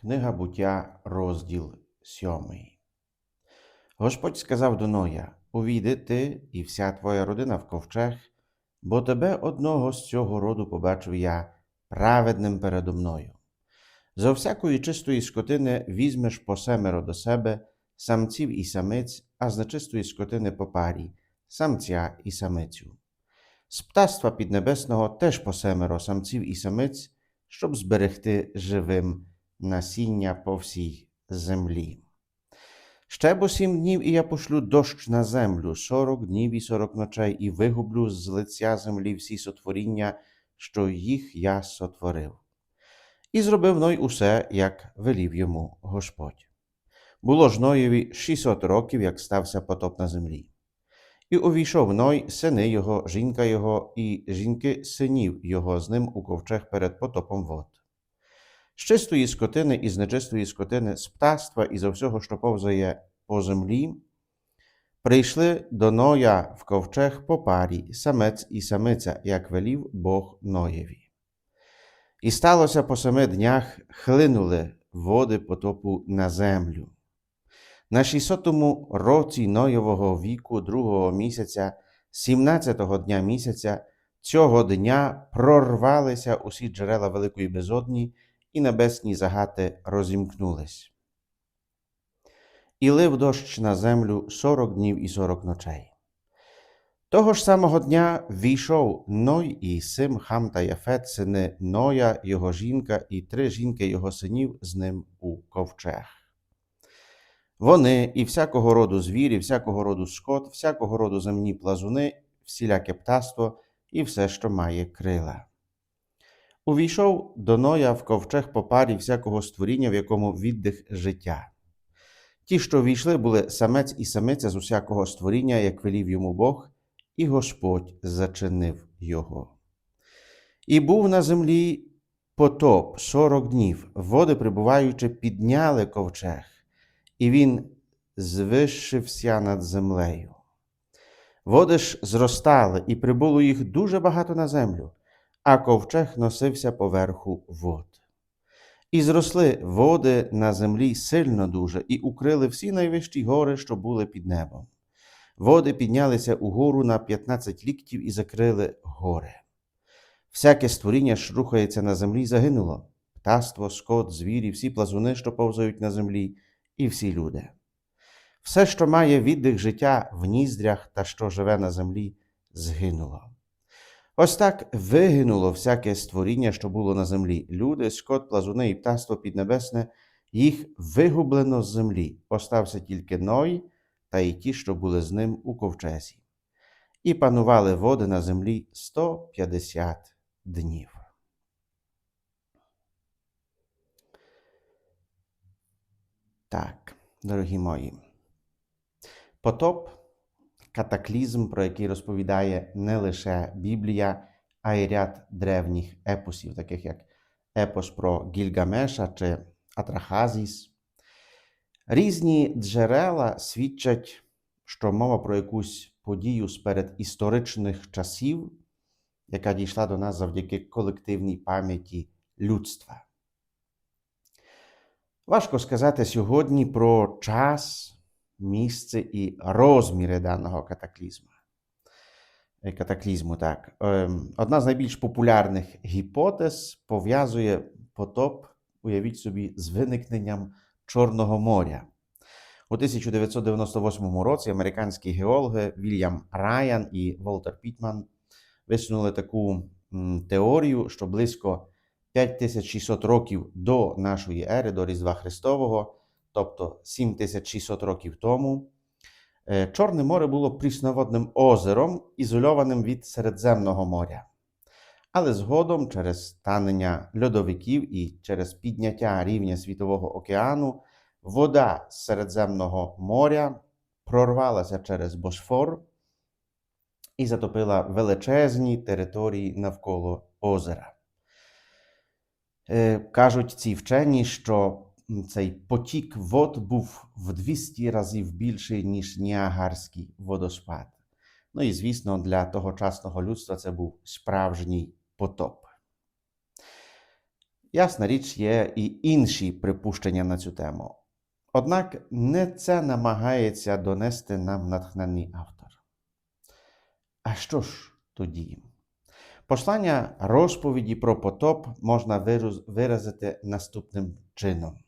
Книга буття, розділ сьомий. Господь сказав до Ноя: Увійди ти і вся твоя родина в ковчег, бо тебе одного з цього роду побачив я праведним передо мною. Зо всякої чистої скотини візьмеш по семеро до себе самців і самиць, а з нечистої скотини по парі, самця і самицю. З птаства піднебесного теж по семеро самців і самиць, щоб зберегти живим насіння по всій землі. Ще бо сім днів і я пошлю дощ на землю сорок днів і сорок ночей, і вигублю з лиця землі всі сотворіння, що їх я сотворив. І зробив Ной усе, як велів йому Господь. Було ж Ноєві шістсот років, як стався потоп на землі. І увійшов Ной, сини його, жінка його і жінки синів його з ним у ковчег перед потопом вод. З чистої скотини і з нечистої скотини, з птаства і за всього, що повзає по землі, прийшли до Ноя в ковчег по парі, самець і самиця, як велів Бог Ноєві. І сталося по семи днях хлинули води потопу на землю. На 600-му році Ноєвого віку, другого місяця, 17-го дня місяця, цього дня прорвалися усі джерела великої безодні, і небесні загати розімкнулись. І лив дощ на землю сорок днів і сорок ночей. Того ж самого дня війшов Ной і Сим, Хам та Яфет, сини Ноя, його жінка, і три жінки його синів з ним у ковчег. Вони і всякого роду звірі, всякого роду скот, всякого роду земні плазуни, всіляке птаство і все, що має крила. Увійшов до Ноя в ковчег по парі всякого створіння, в якому віддих життя. Ті, що війшли, були самець і самиця з усякого створіння, як велів йому Бог, і Господь зачинив його. І був на землі потоп сорок днів, води, прибуваючи, підняли ковчег, і він звищився над землею. Води ж зростали, і прибуло їх дуже багато на землю а ковчег носився поверху вод. І зросли води на землі сильно дуже, і укрили всі найвищі гори, що були під небом. Води піднялися угору на 15 ліктів і закрили гори. Всяке створіння, що рухається на землі, загинуло птаство, скот, звірі, всі плазуни, що повзають на землі, і всі люди. Все, що має віддих життя в ніздрях та що живе на землі, згинуло. Ось так вигинуло всяке створіння, що було на землі. Люди, скот, плазуни і птаство піднебесне, їх вигублено з землі. Остався тільки Ной та й ті, що були з ним у ковчезі. І панували води на землі 150 днів. Так, дорогі мої. Потоп катаклізм, про який розповідає не лише Біблія, а й ряд древніх епосів, таких як епос про Гільгамеша чи Атрахазіс. Різні джерела свідчать, що мова про якусь подію з передісторичних часів, яка дійшла до нас завдяки колективній пам'яті людства. Важко сказати сьогодні про час місце і розміри даного катаклізму. Катаклізму, так. Одна з найбільш популярних гіпотез пов'язує потоп, уявіть собі, з виникненням Чорного моря. У 1998 році американські геологи Вільям Райан і Волтер Пітман висунули таку теорію, що близько 5600 років до нашої ери, до Різдва Христового, тобто 7600 років тому, Чорне море було прісноводним озером, ізольованим від Середземного моря. Але згодом, через танення льодовиків і через підняття рівня Світового океану, вода з Середземного моря прорвалася через Босфор і затопила величезні території навколо озера. Кажуть ці вчені, що цей потік вод був в 200 разів більший, ніж Ніагарський водоспад. Ну і, звісно, для тогочасного людства це був справжній потоп. Ясна річ, є і інші припущення на цю тему. Однак не це намагається донести нам натхненний автор. А що ж тоді? Послання розповіді про потоп можна виразити наступним чином.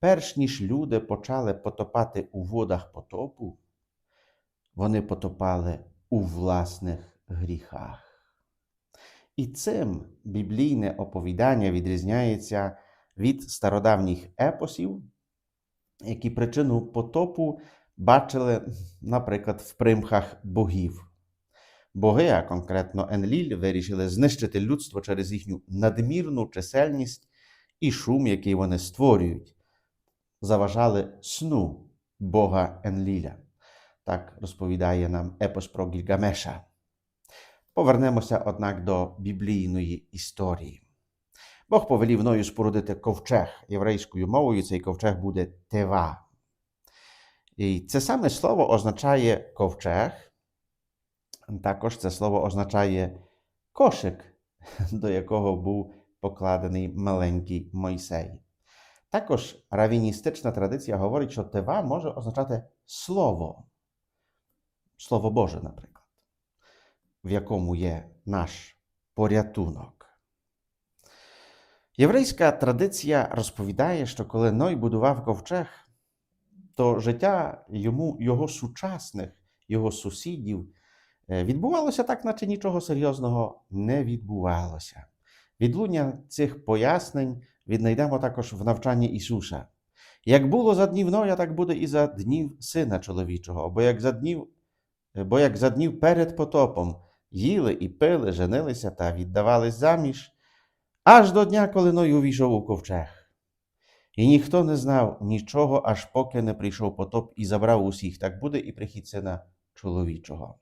Перш ніж люди почали потопати у водах потопу, вони потопали у власних гріхах. І цим біблійне оповідання відрізняється від стародавніх епосів, які причину потопу бачили, наприклад, в примхах богів. Боги, а конкретно Енліль, вирішили знищити людство через їхню надмірну чисельність і шум, який вони створюють, заважали сну Бога Енліля. Так розповідає нам епос про Гільгамеша. Повернемося, однак, до біблійної історії. Бог повелів Ною спорудити ковчег єврейською мовою. Цей ковчег буде тева. І це саме слово означає ковчег. Також це слово означає кошик, до якого був покладений маленький Мойсей. Також равіністична традиція говорить, що тева може означати слово, слово Боже, наприклад, в якому є наш порятунок. Єврейська традиція розповідає, що коли Ной будував ковчег, то життя йому, його сучасних, його сусідів е, відбувалося так, наче нічого серйозного не відбувалося. Відлуння цих пояснень віднайдемо також в навчанні Ісуса. Як було за днів Ноя, так буде і за днів Сина чоловічого, бо як за днів, бо як за днів перед потопом їли і пили, женилися та віддавались заміж, аж до дня, коли Ной увійшов у ковчег. І ніхто не знав нічого, аж поки не прийшов потоп і забрав усіх, так буде і прихід сина чоловічого.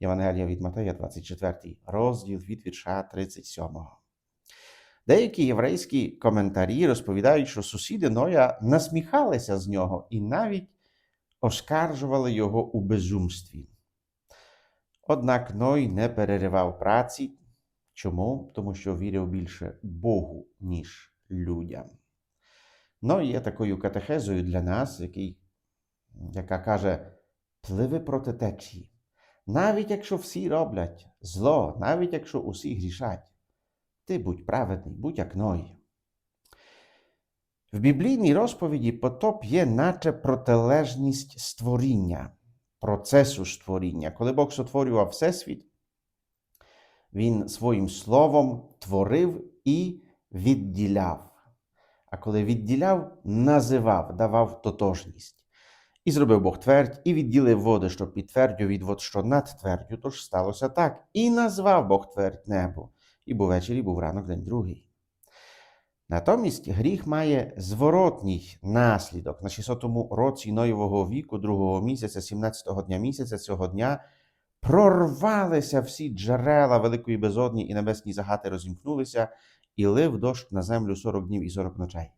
Євангелія від Матея, 24 розділ від вірша 37. Деякі єврейські коментарі розповідають, що сусіди Ноя насміхалися з нього і навіть оскаржували його у безумстві. Однак Ной не переривав праці. Чому? Тому що вірив більше Богу, ніж людям. Ной є такою катехезою для нас, який, яка каже: пливи проти течії. Навіть якщо всі роблять зло, навіть якщо усі грішать, ти будь праведний, будь як Ной. В біблійній розповіді потоп є наче протилежність створіння, процесу створіння. Коли Бог сотворював Всесвіт, Він своїм словом творив і відділяв. А коли відділяв, називав, давав тотожність. І зробив Бог твердь, і відділив води, що під твердю від вод, що над твердю, тож сталося так. І назвав Бог твердь небо, і був вечір, і був ранок день другий. Натомість гріх має зворотній наслідок. На 600-му році Ноєвого віку, другого місяця, 17-го дня місяця цього дня, прорвалися всі джерела великої безодні, і небесні загати розімкнулися, і лив дощ на землю 40 днів і 40 ночей.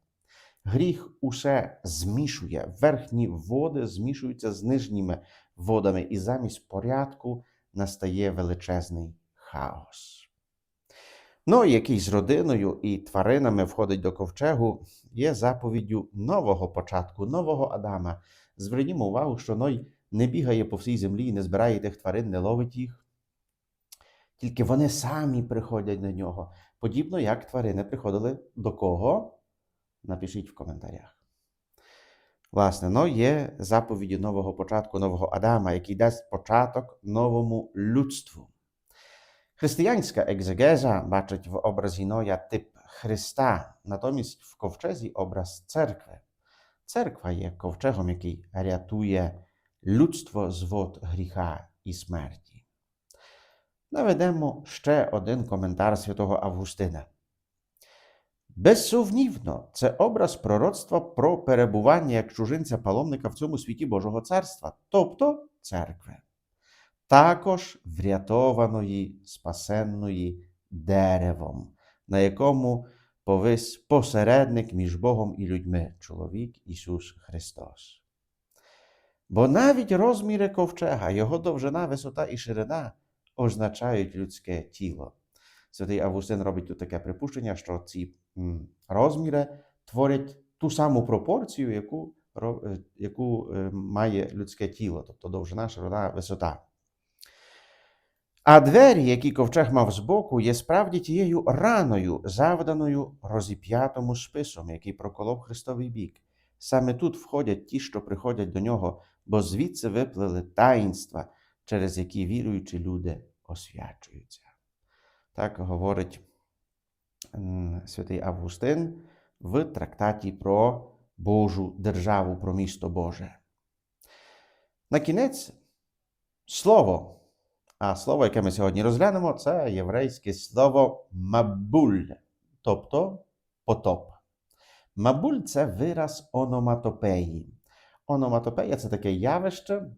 Гріх усе змішує. Верхні води змішуються з нижніми водами, і замість порядку настає величезний хаос. Ну, який з родиною і тваринами входить до ковчегу, є заповіддю нового початку, нового Адама. Звернімо увагу, що Ной не бігає по всій землі, не збирає тих тварин, не ловить їх. Тільки вони самі приходять до нього, подібно як тварини приходили до кого? Напишіть в коментарях. Власне, ну є заповіді нового початку нового Адама, який дасть початок новому людству. Християнська екзегеза бачить в образі Ноя тип Христа, натомість в ковчезі образ церкви. Церква є ковчегом, який рятує людство з вод гріха і смерті. Наведемо ще один коментар святого Августина. Безсумнівно, це образ пророцтва про перебування як чужинця паломника в цьому світі Божого царства, тобто церкви, також врятованої, спасенної деревом, на якому повис посередник між Богом і людьми, чоловік Ісус Христос. Бо навіть розміри ковчега, його довжина, висота і ширина означають людське тіло. Святий Августин робить тут таке припущення, що ці розміри творять ту саму пропорцію, яку, е, яку е, має людське тіло, тобто довжина, ширина, висота. А двері, які ковчег мав збоку, є справді тією раною, завданою розіп'ятому списом, який проколов Христовий бік. Саме тут входять ті, що приходять до нього, бо звідси виплили таїнства, через які віруючі люди освячуються. Так говорить святий Августин в трактаті про Божу державу, про місто Боже. На кінець слово. А слово, яке ми сьогодні розглянемо, це єврейське слово мабуль, тобто потоп. Мабуль це вираз ономатопеї. Ономатопея це таке явище,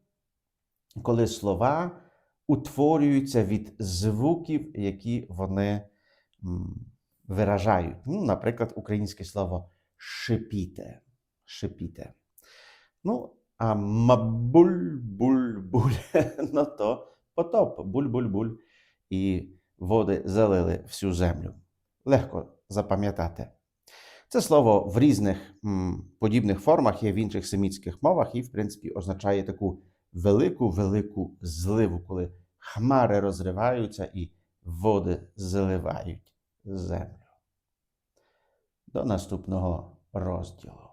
коли слова утворюються від звуків, які вони виражають. Ну, наприклад, українське слово шипіте. шипіте. Ну, а мабуль-буль-буль, ну то потоп, буль-буль-буль. І води залили всю землю. Легко запам'ятати. Це слово в різних м, подібних формах є в інших семітських мовах і, в принципі, означає таку велику велику зливу, коли хмари розриваються і води заливають землю. До наступного розділу.